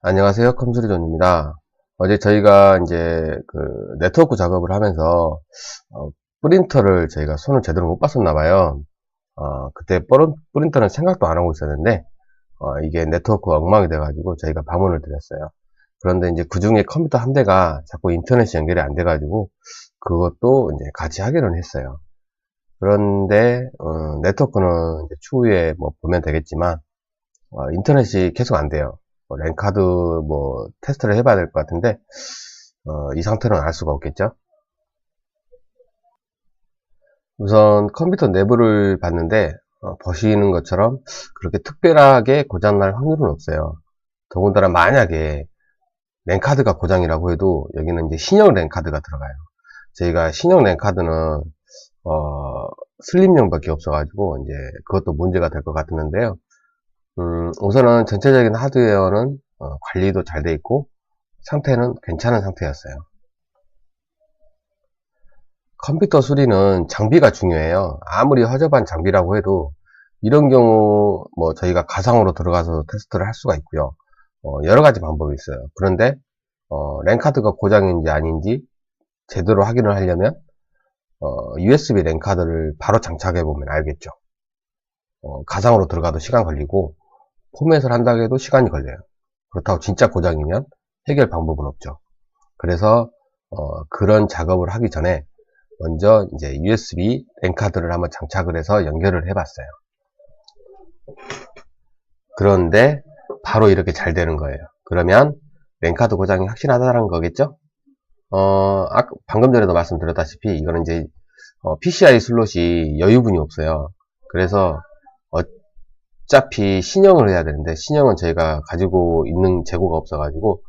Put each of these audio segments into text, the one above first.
안녕하세요. 컴수리존입니다. 어제 저희가 이제 그 네트워크 작업을 하면서 어, 프린터를 저희가 손을 제대로 못 봤었나 봐요. 어, 그때 프린터는 생각도 안 하고 있었는데 어, 이게 네트워크 엉망이 돼가지고 저희가 방문을 드렸어요. 그런데 이제 그 중에 컴퓨터 한 대가 자꾸 인터넷이 연결이 안 돼가지고 그것도 이제 같이 하기는 했어요. 그런데 어, 네트워크는 추후에 뭐 보면 되겠지만 어, 인터넷이 계속 안 돼요. 뭐 랜카드 뭐 테스트를 해봐야 될 것 같은데 어, 이 상태로는 알 수가 없겠죠. 우선 컴퓨터 내부를 봤는데 어, 보시는 것처럼 그렇게 특별하게 고장날 확률은 없어요. 더군다나 만약에 랜카드가 고장이라고 해도 여기는 이제 신형 랜카드가 들어가요. 저희가 신형 랜카드는 어, 슬림용밖에 없어가지고 이제 그것도 문제가 될 것 같았는데요. 음, 우선은 전체적인 하드웨어는 어, 관리도 잘 돼 있고 상태는 괜찮은 상태였어요. 컴퓨터 수리는 장비가 중요해요. 아무리 허접한 장비라고 해도 이런 경우 뭐 저희가 가상으로 들어가서 테스트를 할 수가 있고요. 어, 여러 가지 방법이 있어요. 그런데 어, 랜카드가 고장인지 아닌지 제대로 확인을 하려면 어, USB 랜카드를 바로 장착해 보면 알겠죠. 어, 가상으로 들어가도 시간 걸리고 포맷을 한다고 해도 시간이 걸려요. 그렇다고 진짜 고장이면 해결 방법은 없죠. 그래서 어, 그런 작업을 하기 전에 먼저 이제 USB 랜카드를 한번 장착을 해서 연결을 해봤어요. 그런데 바로 이렇게 잘 되는 거예요. 그러면 랜카드 고장이 확실하다는 거겠죠? 어, 아까 방금 전에도 말씀드렸다시피 이거는 이제 어, PCI 슬롯이 여유분이 없어요. 그래서 어차피 신형을 해야 되는데 신형은 저희가 가지고 있는 재고가 없어가지고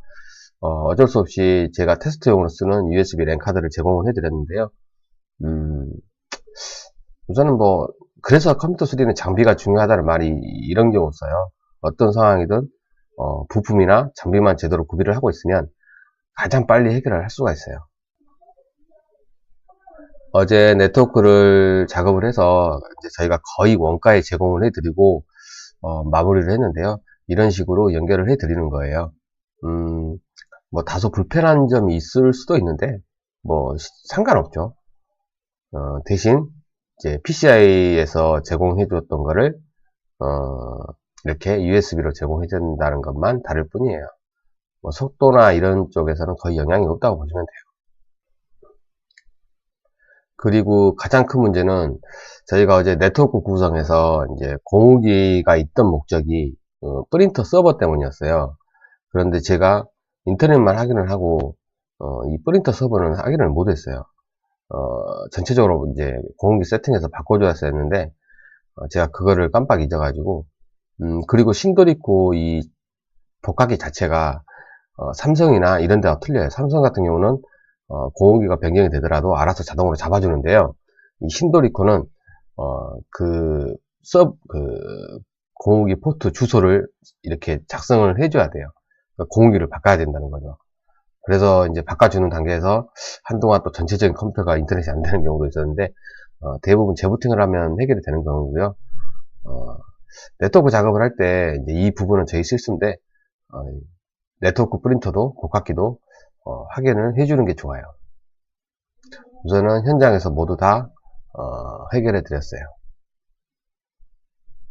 어, 쩔수 없이 제가 테스트용으로 쓰는 USB 랜 카드를 제공을 해드렸는데요. 음, 우선은 뭐 그래서 컴퓨터 수리는 장비가 중요하다는 말이 이런 경우 써요. 어떤 상황이든 어, 부품이나 장비만 제대로 구비를 하고 있으면 가장 빨리 해결을 할 수가 있어요. 어제 네트워크를 작업을 해서 저희가 거의 원가에 제공을 해드리고 어, 마무리를 했는데요. 이런 식으로 연결을 해 드리는 거예요. 음, 뭐 다소 불편한 점이 있을 수도 있는데 뭐 시- 상관없죠. 어, 대신 이제 PCI에서 제공해 줬던 거를 어, 이렇게 USB로 제공해 준다는 것만 다를 뿐이에요. 뭐 속도나 이런 쪽에서는 거의 영향이 없다고 보시면 돼요. 그리고 가장 큰 문제는 저희가 어제 네트워크 구성에서 이제 공유기가 있던 목적이 어, 프린터 서버 때문이었어요. 그런데 제가 인터넷만 확인을 하고 어, 이 프린터 서버는 확인을 못했어요. 어, 전체적으로 이제 공유기 세팅해서 바꿔줘야 했는데 어, 제가 그거를 깜빡 잊어가지고 음, 그리고 신도리코 이 복합기 자체가 어, 삼성이나 이런 데와 틀려요. 삼성 같은 경우는 어, 공유기가 변경이 되더라도 알아서 자동으로 잡아주는데요. 이 신도리코는 어, 그, 서, 그, 공유기 포트 주소를 이렇게 작성을 해줘야 돼요. 그러니까 공유기를 바꿔야 된다는 거죠. 그래서 이제 바꿔주는 단계에서 한동안 또 전체적인 컴퓨터가 인터넷이 안 되는 경우도 있었는데, 어, 대부분 재부팅을 하면 해결이 되는 경우고요. 어, 네트워크 작업을 할 때 이 부분은 저희 실수인데, 어, 네트워크 프린터도 복합기도 어, 확인을 해주는 게 좋아요. 우선은 현장에서 모두 다 어, 해결해 드렸어요.